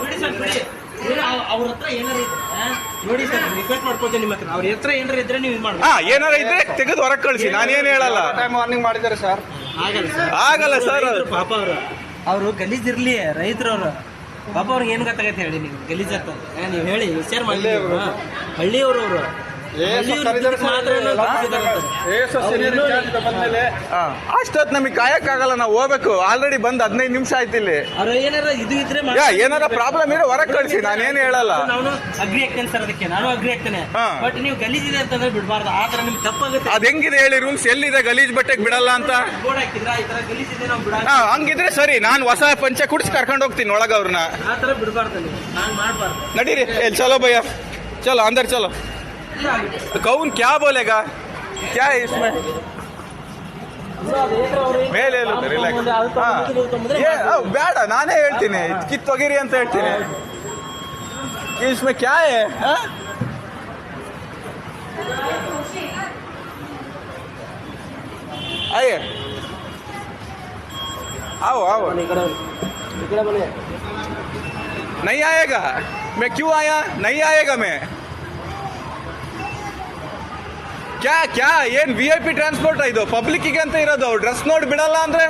ಬಿಡಿ ಸರ್ ಬಿಡಿ. ಅವ್ರ ಹತ್ರ ಏನಾರ ಇದ್ರೆ ನೋಡಿ ಸರ್ ರಿಕ್ವೆಸ್ಟ್ ಮಾಡ್ಕೊತೀನಿ ನಿಮ್ಮ ಹತ್ರ. ಅವ್ರ ಹತ್ರ ಏನಾರ ಇದ್ರೆ ನೀವು ಮಾಡ್ಬೇಕು ಹಾ ಏನಾರ ಇದ್ರೆ ತೆಗೆದು ಹೊರಗೆ ಕಳಿಸಿ. ನಾನೇನು ಹೇಳಲ್ಲ. ಟೈಮ್ ವಾರ್ನಿಂಗ್ ಮಾಡಿದ್ದಾರೆ ಸರ್. ಆಗಲ್ಲ ಸರ್. ಆಗಲ್ಲ ಸರ್ ಪಾಪ ಅವರು. ಅವರು ಗಲೀಜಿರ್ಲಿ ರೈತರು ಅವರು. ಪಾಪ ಅವ್ರಿಗೆ ಏನು ಗೊತ್ತಾಗತ್ತೆ ಹೇಳಿ ನೀವು? ಗಲೀಜ್ ಏ, ನೀವು ಹೇಳಿ ವಿಚಾರ ಮಾಡಿ ಹಳ್ಳಿಯವರು ಅವರು. ಅಷ್ಟೊತ್ತು ನಮಗೆ ಕಾಯಕ್ಕಾಗಲ್ಲ ನಾವು ಹೋಗ್ಬೇಕು. ಆಲ್ರೆಡಿ ಬಂದ್ ಹದಿನೈದು ನಿಮಿಷ ಆಯ್ತು ಇಲ್ಲಿ. ಏನಾರ ಇದು ಇದ್ರೆ ಯಾ ಏನಾರ ಪ್ರಾಬ್ಲಮ್ ಇದ್ರೆ ಹೊರಗೆ ಕಳಿಸಿ ನಾನೇನು ಹೇಳಲ್ಲ. ನಾನು ಅಗ್ರಿ ಆಗ್ತೇನೆ ಸರ್ ಅದಕ್ಕೆ. ನಾನು ಅಗ್ರಿ ಆಗ್ತೇನೆ. ಬಟ್ ನೀವು ಗಲೀಜಿದೆ ಅಂತಂದ್ರೆ ಬಿಡಬಾರ್ದು. ಆದ್ರೆ ನಿಮ್ಗೆ ತಪ್ಪಾಗುತ್ತೆ. ಅದ್ ಹೆಂಗಿದೆ ಹೇಳಿ ರೂಮ್ಸ್ ಎಲ್ಲಿದೆ? ಗಲೀಜ್ ಬಟ್ಟೆಗೆ ಬಿಡಲ್ಲ ಅಂತ? ಹಂಗಿದ್ರೆ ಸರಿ ನಾನು ಹೊಸ ಪಂಚೆ ಕುಡಿಸಿ ಕರ್ಕೊಂಡು ಹೋಗ್ತೀನಿ ಒಳಗ ಅವ್ರನ್ನ ನಡೀರಿ ಎಲ್ಲಿ ಚಲೋ ಭಯ ಚಲೋ ಅಂದ್ರೆ ಚಲೋ. ಕೌನ್ ಕ್ಯಾ ಬೋಲೆಗಾ ಕ್ಯಾ है इसमें ಮೇಲೆ ಹೇಳುತ್ತೆ ರಿಲ್ಯಾಕ್ಸ್ ಬೇಡ ನಾನೇ ಹೇಳ್ತೀನಿ ಕಿತ್ತೊಗಿರಿ ಅಂತ ಹೇಳ್ತೀನಿ इसमें क्या है हाँ? आइए आओ आओ नहीं आएगा मैं क्यों आया नहीं आएगा मैं ಕ್ಯಾ ಕ್ಯಾ, ಏನ್ ವಿ ಐ ಪಿ ಟ್ರಾನ್ಸ್ಪೋರ್ಟ್ ಇದು? ಪಬ್ಲಿಕ್ಕಿಗೆ ಅಂತ ಇರೋದು ಡ್ರೆಸ್ ನೋಡಿ ಬಿಡಲ್ಲ ಅಂದ್ರೆ?